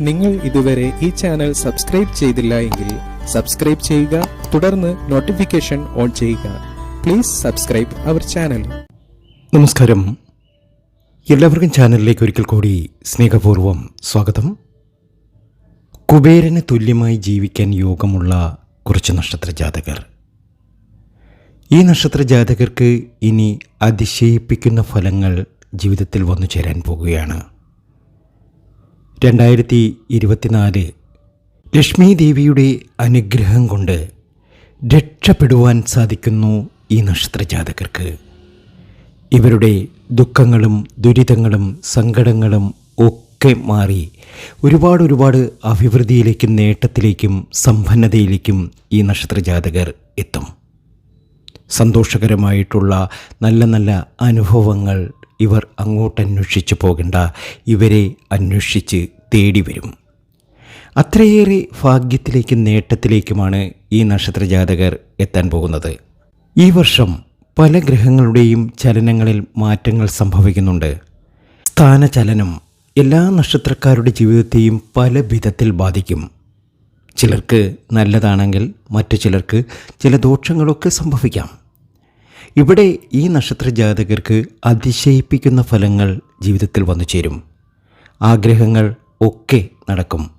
നിങ്ങൾ ഇതുവരെ ഈ ചാനൽ സബ്സ്ക്രൈബ് ചെയ്തില്ല എങ്കിൽ സബ്സ്ക്രൈബ് ചെയ്യുക തുടർന്ന് നോട്ടിഫിക്കേഷൻ ഓൺ ചെയ്യുക. Please subscribe our channel. നമസ്കാരം. എല്ലാവർക്കും ചാനലിലേക്ക് ഒരിക്കൽ കൂടി സ്നേഹപൂർവം സ്വാഗതം. കുബേരന് തുല്യമായി ജീവിക്കാൻ യോഗമുള്ള കുറച്ച് നക്ഷത്ര ജാതകർ. ഈ നക്ഷത്ര ജാതകർക്ക് ഇനി അതിശയിപ്പിക്കുന്ന ഫലങ്ങൾ ജീവിതത്തിൽ വന്നു ചേരാൻ പോകുകയാണ്. രണ്ടായിരത്തി ഇരുപത്തിനാല് ലക്ഷ്മി ദേവിയുടെ അനുഗ്രഹം കൊണ്ട് രക്ഷപ്പെടുവാൻ സാധിക്കുന്നു ഈ നക്ഷത്ര ജാതകർക്ക്. ഇവരുടെ ദുഃഖങ്ങളും ദുരിതങ്ങളും സങ്കടങ്ങളും ഒക്കെ മാറി ഒരുപാട് ഒരുപാട് അഭിവൃദ്ധിയിലേക്കും നേട്ടത്തിലേക്കും സമ്പന്നതയിലേക്കും ഈ നക്ഷത്രജാതകർ എത്തും. സന്തോഷകരമായിട്ടുള്ള നല്ല നല്ല അനുഭവങ്ങൾ ഇവർ അങ്ങോട്ട് അന്വേഷിച്ച് പോകേണ്ട ഇവരെ അന്വേഷിച്ച് തേടി വരും. അത്രയേറെ ഭാഗ്യത്തിലേക്കും നേട്ടത്തിലേക്കുമാണ് ഈ നക്ഷത്രജാതകർ എത്താൻ പോകുന്നത്. ഈ വർഷം പല ഗ്രഹങ്ങളുടെയും ചലനങ്ങളിൽ മാറ്റങ്ങൾ സംഭവിക്കുന്നുണ്ട്. സ്ഥാനചലനം എല്ലാ നക്ഷത്രക്കാരുടെ ജീവിതത്തെയും പല വിധത്തിൽ ബാധിക്കും. ചിലർക്ക് നല്ലതാണെങ്കിൽ മറ്റു ചിലർക്ക് ചില ദോഷങ്ങളൊക്കെ സംഭവിക്കാം. ഇവിടെ ഈ നക്ഷത്ര ജാതകർക്ക് അതിശയിപ്പിക്കുന്ന ഫലങ്ങൾ ജീവിതത്തിൽ വന്നു ചേരും ആഗ്രഹങ്ങൾ ഒക്കെ നടക്കും.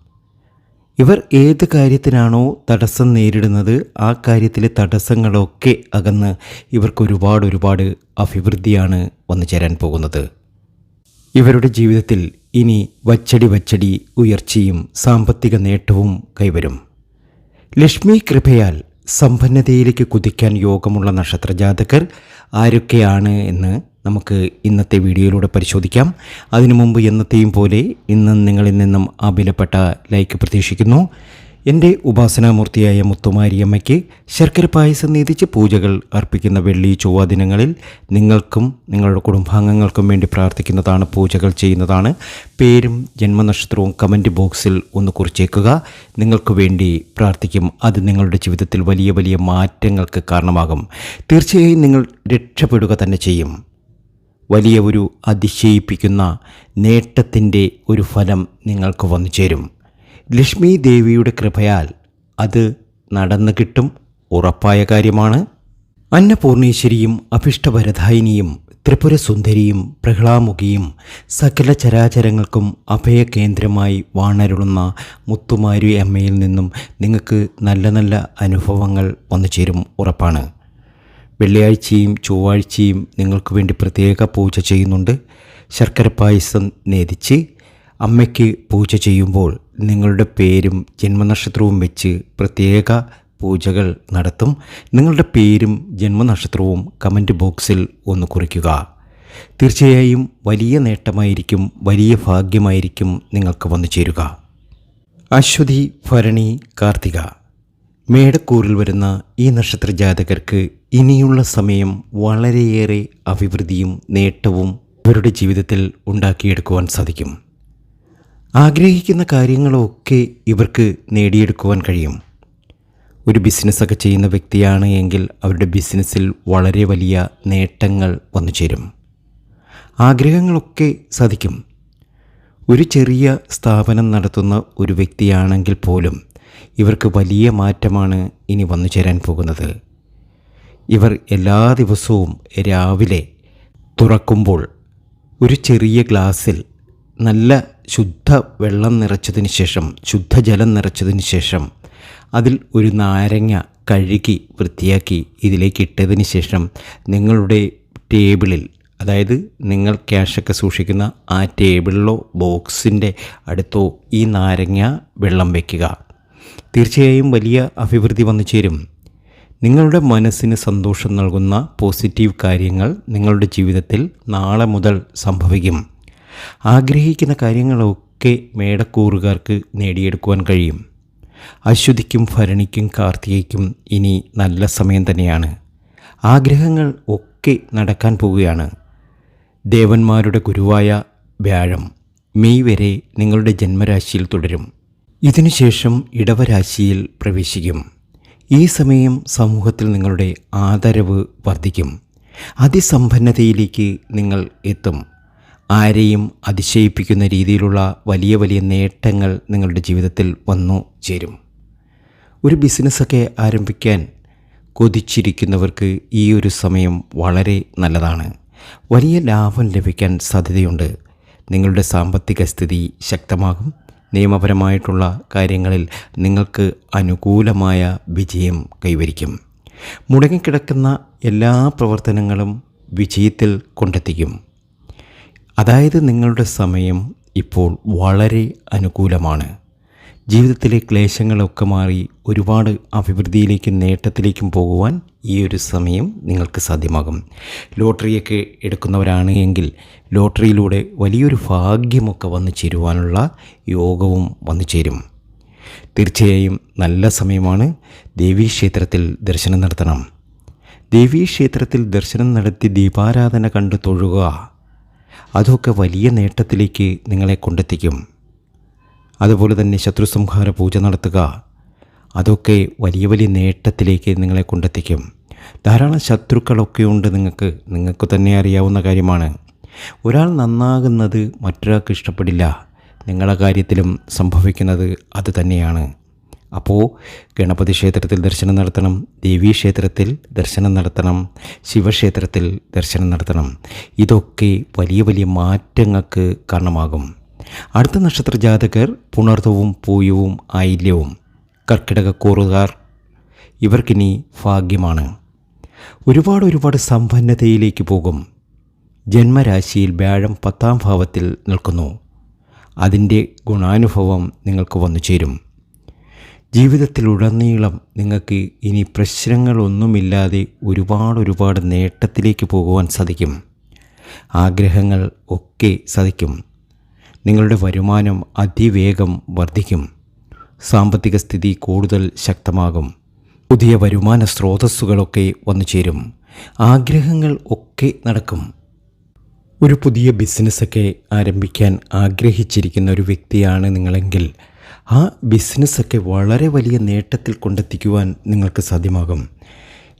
ഇവർ ഏത് കാര്യത്തിനാണോ തടസ്സം നേരിടുന്നത് ആ കാര്യത്തിലെ തടസ്സങ്ങളൊക്കെ അകന്ന് ഇവർക്ക് ഒരുപാട് ഒരുപാട് അഭിവൃദ്ധിയാണ് വന്നു ചേരാൻ പോകുന്നത്. ഇവരുടെ ജീവിതത്തിൽ ഇനി വച്ചടി വച്ചടി ഉയർച്ചയും സാമ്പത്തിക നേട്ടവും കൈവരും. ലക്ഷ്മി കൃപയാൽ സമ്പന്നതയിലേക്ക് കുതിക്കാൻ യോഗമുള്ള നക്ഷത്രജാതകർ ആരൊക്കെയാണ് എന്ന് നമുക്ക് ഇന്നത്തെ വീഡിയോയിലൂടെ പരിശോധിക്കാം. അതിനു മുമ്പ് എന്നത്തെയും പോലെ ഇന്ന് നിങ്ങളിൽ നിന്നും ആ വിലപ്പെട്ട ലൈക്ക് പ്രതീക്ഷിക്കുന്നു. എന്റെ ഉപാസനാമൂർത്തിയായ മുത്തുമാരിയമ്മയ്ക്ക് ശർക്കര പായസം നീതിച്ച് പൂജകൾ അർപ്പിക്കുന്ന വെള്ളി ചൊവ്വ ദിനങ്ങളിൽ നിങ്ങൾക്കും നിങ്ങളുടെ കുടുംബാംഗങ്ങൾക്കും വേണ്ടി പ്രാർത്ഥിക്കുന്നതാണ് പൂജകൾ ചെയ്യുന്നതാണ്. പേരും ജന്മനക്ഷത്രവും കമന്റ് ബോക്സിൽ ഒന്ന് കുറിച്ചേക്കുക. നിങ്ങൾക്ക് വേണ്ടി പ്രാർത്ഥിക്കും. അത് നിങ്ങളുടെ ജീവിതത്തിൽ വലിയ വലിയ മാറ്റങ്ങൾക്ക് കാരണമാകും. തീർച്ചയായും നിങ്ങൾ രക്ഷപ്പെടുക തന്നെ ചെയ്യും. വലിയ ഒരു അതിശയിപ്പിക്കുന്ന നേട്ടത്തിന്റെ ഒരു ഫലം നിങ്ങൾക്ക് വന്നു ചേരും. ലക്ഷ്മി ദേവിയുടെ കൃപയാൽ അത് നടന്നു കിട്ടും. ഉറപ്പായ കാര്യമാണ്. അന്നപൂർണേശ്വരിയും അഭിഷ്ടഭരധായിനിയും ത്രിപുരസുന്ദരിയും പ്രഹ്ലാമുഖിയും സകല ചരാചരങ്ങൾക്കും അഭയകേന്ദ്രമായി വാണരുളുന്ന മുത്തുമാരി അമ്മയിൽ നിന്നും നിങ്ങൾക്ക് നല്ല നല്ല അനുഭവങ്ങൾ വന്നു ചേരും ഉറപ്പാണ്. വെള്ളിയാഴ്ചയും ചൊവ്വാഴ്ചയും നിങ്ങൾക്ക് വേണ്ടി പ്രത്യേക പൂജ ചെയ്യുന്നുണ്ട്. ശർക്കര പായസം നേതിച്ച് അമ്മയ്ക്ക് പൂജ ചെയ്യുമ്പോൾ നിങ്ങളുടെ പേരും ജന്മനക്ഷത്രവും വെച്ച് പ്രത്യേക പൂജകൾ നടത്തും. നിങ്ങളുടെ പേരും ജന്മനക്ഷത്രവും കമന്റ് ബോക്സിൽ ഒന്ന് കുറിക്കുക. തീർച്ചയായും വലിയ നേട്ടമായിരിക്കും വലിയ ഭാഗ്യമായിരിക്കും നിങ്ങൾക്ക് വന്നു ചേരുക. അശ്വതി ഭരണി കാർത്തിക. മേടക്കൂറിൽ വരുന്ന ഈ നക്ഷത്ര ജാതകർക്ക് ഇനിയുള്ള സമയം വളരെയേറെ അഭിവൃദ്ധിയും നേട്ടവും അവരുടെ ജീവിതത്തിൽ ഉണ്ടാക്കിയെടുക്കുവാൻ സാധിക്കും. ആഗ്രഹിക്കുന്ന കാര്യങ്ങളൊക്കെ ഇവർക്ക് നേടിയെടുക്കുവാൻ കഴിയും. ഒരു ബിസിനസ്സൊക്കെ ചെയ്യുന്ന വ്യക്തിയാണ് എങ്കിൽ അവരുടെ ബിസിനസ്സിൽ വളരെ വലിയ നേട്ടങ്ങൾ വന്നു ചേരും. ആഗ്രഹങ്ങളൊക്കെ സാധിക്കും. ഒരു ചെറിയ സ്ഥാപനം നടത്തുന്ന ഒരു വ്യക്തിയാണെങ്കിൽ പോലും ഇവർക്ക് വലിയ മാറ്റമാണ് ഇനി വന്നു ചേരാൻ പോകുന്നത്. ഇവർ എല്ലാ ദിവസവും രാവിലെ തുറക്കുമ്പോൾ ഒരു ചെറിയ ഗ്ലാസ്സിൽ നല്ല ശുദ്ധ വെള്ളം നിറച്ചതിന് ശേഷം ശുദ്ധജലം നിറച്ചതിന് ശേഷം അതിൽ ഒരു നാരങ്ങ കഴുകി വൃത്തിയാക്കി ഇതിലേക്ക് ഇട്ടതിന് ശേഷം നിങ്ങളുടെ ടേബിളിൽ അതായത് നിങ്ങൾ ക്യാഷൊക്കെ സൂക്ഷിക്കുന്ന ആ ടേബിളിലോ ബോക്സിന്റെ അടുത്തോ ഈ നാരങ്ങ വെള്ളം വയ്ക്കുക. തീർച്ചയായും വലിയ അഭിവൃദ്ധി വന്നു ചേരും. നിങ്ങളുടെ മനസ്സിന് സന്തോഷം നൽകുന്ന പോസിറ്റീവ് കാര്യങ്ങൾ നിങ്ങളുടെ ജീവിതത്തിൽ നാളെ മുതൽ സംഭവിക്കും. ആഗ്രഹിക്കുന്ന കാര്യങ്ങളൊക്കെ മേടക്കൂറുകാർക്ക് നേടിയെടുക്കുവാൻ കഴിയും. അശ്വതിക്കും ഭരണിക്കും കാർത്തികയ്ക്കും ഇനി നല്ല സമയം തന്നെയാണ്. ആഗ്രഹങ്ങൾ ഒക്കെ നടക്കാൻ പോവുകയാണ്. ദേവന്മാരുടെ ഗുരുവായ വ്യാഴം മെയ് വരെ നിങ്ങളുടെ ജന്മരാശിയിൽ തുടരും. ഇതിനുശേഷം ഇടവരാശിയിൽ പ്രവേശിക്കും. ഈ സമയം സമൂഹത്തിൽ നിങ്ങളുടെ ആദരവ് വർദ്ധിക്കും. അതിസമ്പന്നതയിലേക്ക് നിങ്ങൾ എത്തും. ആരെയും അതിശയിപ്പിക്കുന്ന രീതിയിലുള്ള വലിയ വലിയ നേട്ടങ്ങൾ നിങ്ങളുടെ ജീവിതത്തിൽ വന്നു ചേരും. ഒരു ബിസിനസ്സൊക്കെ ആരംഭിക്കാൻ കൊതിച്ചിരിക്കുന്നവർക്ക് ഈ ഒരു സമയം വളരെ നല്ലതാണ്. വലിയ ലാഭം ലഭിക്കാൻ സാധ്യതയുണ്ട്. നിങ്ങളുടെ സാമ്പത്തിക സ്ഥിതി ശക്തമാകും. നിയമപരമായിട്ടുള്ള കാര്യങ്ങളിൽ നിങ്ങൾക്ക് അനുകൂലമായ വിജയം കൈവരിക്കും. മുടങ്ങിക്കിടക്കുന്ന എല്ലാ പ്രവർത്തനങ്ങളും വിജയത്തിൽ കൊണ്ടെത്തിക്കും. അതായത് നിങ്ങളുടെ സമയം ഇപ്പോൾ വളരെ അനുകൂലമാണ്. ജീവിതത്തിലെ ക്ലേശങ്ങളൊക്കെ മാറി ഒരുപാട് അഭിവൃദ്ധിയിലേക്കും നേട്ടത്തിലേക്കും പോകുവാൻ ഈ ഒരു സമയം നിങ്ങൾക്ക് സാധ്യമാകും. ലോട്ടറിയൊക്കെ എടുക്കുന്നവരാണ് എങ്കിൽ ലോട്ടറിയിലൂടെ വലിയൊരു ഭാഗ്യമൊക്കെ വന്നു ചേരുവാനുള്ള യോഗവും വന്നു ചേരും. തീർച്ചയായും നല്ല സമയമാണ് ദേവീക്ഷേത്രത്തിൽ ദർശനം നടത്തണം. ദേവീക്ഷേത്രത്തിൽ ദർശനം നടത്തി ദീപാരാധന കണ്ട് തൊഴുക. അതൊക്കെ വലിയ നേട്ടത്തിലേക്ക് നിങ്ങളെ കൊണ്ടെത്തിക്കും. അതുപോലെ തന്നെ ശത്രുസംഹാര പൂജ നടത്തുക. അതൊക്കെ വലിയ വലിയ നേട്ടത്തിലേക്ക് നിങ്ങളെ കൊണ്ടെത്തിക്കും. ധാരാളം ശത്രുക്കളൊക്കെ ഉണ്ട് നിങ്ങൾക്ക്. നിങ്ങൾക്ക് തന്നെ അറിയാവുന്ന കാര്യമാണ്. ഒരാൾ നന്നാകുന്നത് മറ്റൊരാൾക്ക് ഇഷ്ടപ്പെടില്ല. നിങ്ങളുടെ കാര്യത്തിലും സംഭവിക്കുന്നത് അത് തന്നെയാണ്. അപ്പോൾ ഗണപതി ക്ഷേത്രത്തിൽ ദർശനം നടത്തണം ദേവീ ക്ഷേത്രത്തിൽ ദർശനം നടത്തണം ശിവക്ഷേത്രത്തിൽ ദർശനം നടത്തണം. ഇതൊക്കെ വലിയ വലിയ മാറ്റങ്ങൾക്ക് കാരണമാകും. അടുത്ത നക്ഷത്ര ജാതകർ പുണർത്തവും പൂയവും ആയില്യവും കർക്കിടകക്കൂറുകാർ ഇവർക്കിനി ഭാഗ്യമാണ്. ഒരുപാട് ഒരുപാട് സമ്പന്നതയിലേക്ക് പോകും. ജന്മരാശിയിൽ വ്യാഴം പത്താം ഭാവത്തിൽ നിൽക്കുന്നു. അതിന്റെ ഗുണാനുഭവം നിങ്ങൾക്ക് വന്നു ചേരും. ജീവിതത്തിലുടനീളം നിങ്ങൾക്ക് ഇനി പ്രശ്നങ്ങളൊന്നുമില്ലാതെ ഒരുപാട് ഒരുപാട് നേട്ടത്തിലേക്ക് പോകുവാൻ സാധിക്കും. ആഗ്രഹങ്ങൾ ഒക്കെ സാധിക്കും. നിങ്ങളുടെ വരുമാനം അതിവേഗം വർദ്ധിക്കും. സാമ്പത്തിക സ്ഥിതി കൂടുതൽ ശക്തമാകും. പുതിയ വരുമാന സ്രോതസ്സുകളൊക്കെ വന്നു ചേരും ആഗ്രഹങ്ങൾ ഒക്കെ നടക്കും. ഒരു പുതിയ ബിസിനസ്സൊക്കെ ആരംഭിക്കാൻ ആഗ്രഹിച്ചിരിക്കുന്ന ഒരു വ്യക്തിയാണ് നിങ്ങളെങ്കിൽ ആ ബിസിനസ്സൊക്കെ വളരെ വലിയ നേട്ടത്തിൽ കൊണ്ടെത്തിക്കുവാൻ നിങ്ങൾക്ക് സാധ്യമാകും.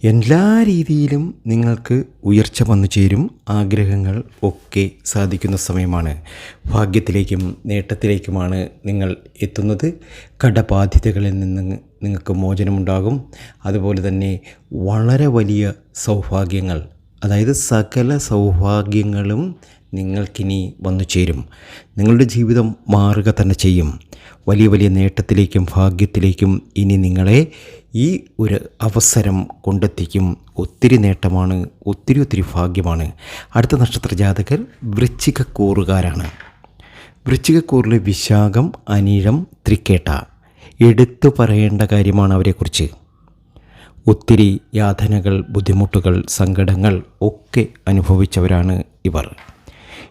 എല്ലാ രീതിയിലും നിങ്ങൾക്ക് ഉയർച്ച വന്നു ചേരും. ആഗ്രഹങ്ങൾ ഒക്കെ സാധിക്കുന്ന സമയമാണ്. ഭാഗ്യത്തിലേക്കും നേട്ടത്തിലേക്കുമാണ് നിങ്ങൾ എത്തുന്നത്. കടബാധ്യതകളിൽ നിന്ന് നിങ്ങൾക്ക് മോചനമുണ്ടാകും. അതുപോലെ തന്നെ വളരെ വലിയ സൗഭാഗ്യങ്ങൾ അതായത് സകല സൗഭാഗ്യങ്ങളും നിങ്ങൾക്കിനി വന്നു ചേരും. നിങ്ങളുടെ ജീവിതം മാറുക തന്നെ ചെയ്യും. വലിയ വലിയ നേട്ടത്തിലേക്കും ഭാഗ്യത്തിലേക്കും ഇനി നിങ്ങളെ ഈ ഒരു അവസരം കൊണ്ടെത്തിക്കും. ഒത്തിരി നേട്ടമാണ് ഒത്തിരി ഒത്തിരി ഭാഗ്യമാണ്. അടുത്ത നക്ഷത്ര ജാതകർ വൃശ്ചികക്കൂറുകാരാണ് വൃശ്ചികക്കൂറിലെ വിശാഖം അനീഴം ത്രിക്കേട്ട എടുത്തു പറയേണ്ട കാര്യമാണ് അവരെക്കുറിച്ച്. ഒത്തിരി യാതനകൾ ബുദ്ധിമുട്ടുകൾ സങ്കടങ്ങൾ ഒക്കെ അനുഭവിച്ചവരാണ് ഇവർ.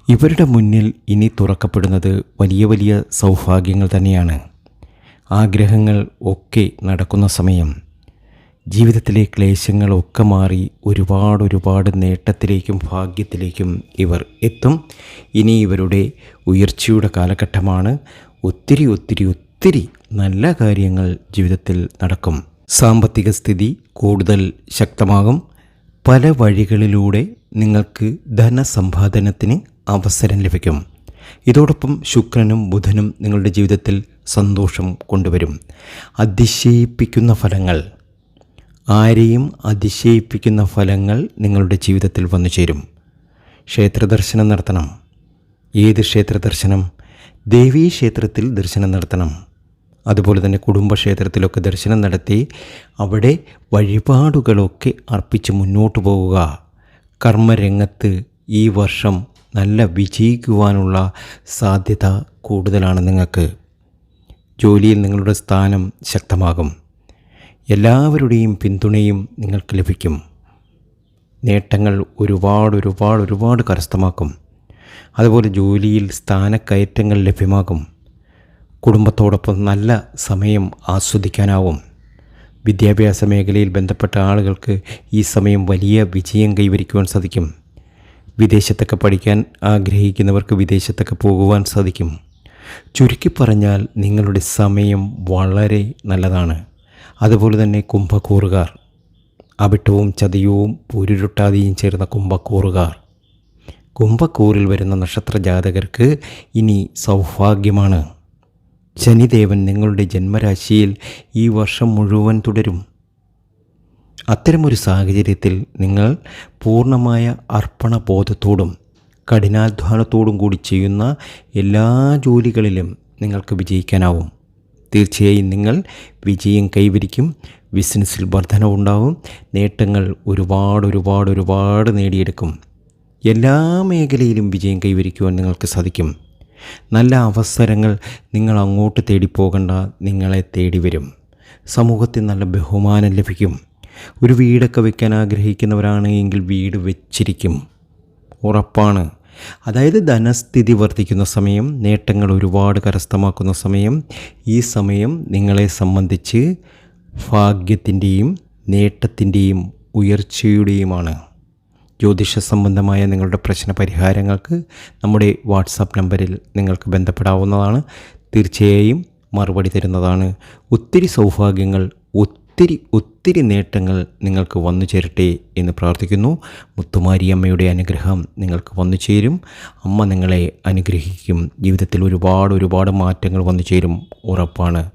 ഇവരുടെ മുന്നിൽ ഇനി തുറക്കപ്പെടുന്നത് വലിയ വലിയ സൗഭാഗ്യങ്ങൾ തന്നെയാണ്. ആഗ്രഹങ്ങൾ ഒക്കെ നടക്കുന്ന സമയം ജീവിതത്തിലെ ക്ലേശങ്ങളൊക്കെ മാറി ഒരുപാട് ഒരുപാട് നേട്ടത്തിലേക്കും ഭാഗ്യത്തിലേക്കും ഇവർ എത്തും. ഇനി ഇവരുടെ ഉയർച്ചയുടെ കാലഘട്ടമാണ്. ഒത്തിരി ഒത്തിരി ഒത്തിരി നല്ല കാര്യങ്ങൾ ജീവിതത്തിൽ നടക്കും. സാമ്പത്തിക സ്ഥിതി കൂടുതൽ ശക്തമാകും. പല വഴികളിലൂടെ നിങ്ങൾക്ക് ധനസമ്പാദനത്തിന് അവസരം ലഭിക്കും. ഇതോടൊപ്പം ശുക്രനും ബുധനും നിങ്ങളുടെ ജീവിതത്തിൽ സന്തോഷം കൊണ്ടുവരും. അതിശയിപ്പിക്കുന്ന ഫലങ്ങൾ. ആരെയും അതിശയിപ്പിക്കുന്ന ഫലങ്ങൾ നിങ്ങളുടെ ജീവിതത്തിൽ വന്നു ചേരും. ക്ഷേത്രദർശനം നടത്തണം. ഏത് ക്ഷേത്ര ദർശനം ദേവീ ക്ഷേത്രത്തിൽ ദർശനം നടത്തണം. അതുപോലെ തന്നെ കുടുംബക്ഷേത്രത്തിലൊക്കെ ദർശനം നടത്തി അവിടെ വഴിപാടുകളൊക്കെ അർപ്പിച്ച് മുന്നോട്ട് പോവുക. കർമ്മരംഗത്ത് ഈ വർഷം നല്ല വിജയിക്കുവാനുള്ള സാധ്യത കൂടുതലാണ് നിങ്ങൾക്ക്. ജോലിയിൽ നിങ്ങളുടെ സ്ഥാനം ശക്തമാകും. എല്ലാവരുടെയും പിന്തുണയും നിങ്ങൾക്ക് ലഭിക്കും. നേട്ടങ്ങൾ ഒരുപാട് ഒരുപാട് ഒരുപാട് കരസ്ഥമാക്കും. അതുപോലെ ജോലിയിൽ സ്ഥാനക്കയറ്റങ്ങൾ ലഭ്യമാകും. കുടുംബത്തോടൊപ്പം നല്ല സമയം ആസ്വദിക്കാനാവും. വിദ്യാഭ്യാസ മേഖലയിൽ ബന്ധപ്പെട്ട ആളുകൾക്ക് ഈ സമയം വലിയ വിജയം കൈവരിക്കുവാൻ സാധിക്കും. വിദേശത്തൊക്കെ പഠിക്കാൻ ആഗ്രഹിക്കുന്നവർക്ക് വിദേശത്തൊക്കെ പോകുവാൻ സാധിക്കും. ചുരുക്കി പറഞ്ഞാൽ നിങ്ങളുടെ സമയം വളരെ നല്ലതാണ്. അതുപോലെ തന്നെ കുംഭക്കൂറുകാർ. അവിട്ടവും ചതിയവും പൂരുരുട്ടാതെയും ചേർന്ന കുംഭക്കൂറുകാർ. കുംഭക്കൂറിൽ വരുന്ന നക്ഷത്ര ജാതകർക്ക് ഇനി സൗഭാഗ്യമാണ്. ശനിദേവൻ നിങ്ങളുടെ ജന്മരാശിയിൽ ഈ വർഷം മുഴുവൻ തുടരും. അത്തരമൊരു സാഹചര്യത്തിൽ നിങ്ങൾ പൂർണമായ അർപ്പണബോധത്തോടും കഠിനാധ്വാനത്തോടും കൂടി ചെയ്യുന്ന എല്ലാ ജോലികളിലും നിങ്ങൾക്ക് വിജയിക്കാനാവും. തീർച്ചയായും നിങ്ങൾ വിജയം കൈവരിക്കും ബിസിനസ്സിൽ വർധനവുണ്ടാവും നേട്ടങ്ങൾ ഒരുപാട് ഒരുപാട് ഒരുപാട് നേടിയെടുക്കും. എല്ലാ മേഖലയിലും വിജയം കൈവരിക്കുവാൻ നിങ്ങൾക്ക് സാധിക്കും. നല്ല അവസരങ്ങൾ നിങ്ങൾ അങ്ങോട്ട് തേടിപ്പോകണ്ട നിങ്ങളെ തേടി വരും സമൂഹത്തിൽ നല്ല ബഹുമാനം ലഭിക്കും. ഒരു വീടൊക്കെ വെക്കാൻ ആഗ്രഹിക്കുന്നവരാണ് എങ്കിൽ വീട് വെച്ചിരിക്കും. ഉറപ്പാണ്. അതായത് ധനസ്ഥിതി വർദ്ധിക്കുന്ന സമയം നേട്ടങ്ങൾ ഒരുപാട് കരസ്ഥമാക്കുന്ന സമയം ഈ സമയം നിങ്ങളെ സംബന്ധിച്ച് ഭാഗ്യത്തിന്റെയും നേട്ടത്തിന്റെയും ഉയർച്ചയുടെയുമാണ്. ജ്യോതിഷ സംബന്ധമായ നിങ്ങളുടെ പ്രശ്ന പരിഹാരങ്ങൾക്ക് നമ്മുടെ വാട്സാപ്പ് നമ്പറിൽ നിങ്ങൾക്ക് ബന്ധപ്പെടാവുന്നതാണ്. തീർച്ചയായും മറുപടി തരുന്നതാണ്. ഒത്തിരി സൗഭാഗ്യങ്ങൾ ഒത്തിരി ഒത്തിരി നേട്ടങ്ങൾ നിങ്ങൾക്ക് വന്നു ചേരട്ടെ എന്ന് പ്രാർത്ഥിക്കുന്നു. മുത്തുമാരിയമ്മയുടെ അനുഗ്രഹം നിങ്ങൾക്ക് വന്നു ചേരും. അമ്മ നിങ്ങളെ അനുഗ്രഹിക്കും. ജീവിതത്തിൽ ഒരുപാട് ഒരുപാട് മാറ്റങ്ങൾ വന്നു ചേരും. ഉറപ്പാണ്.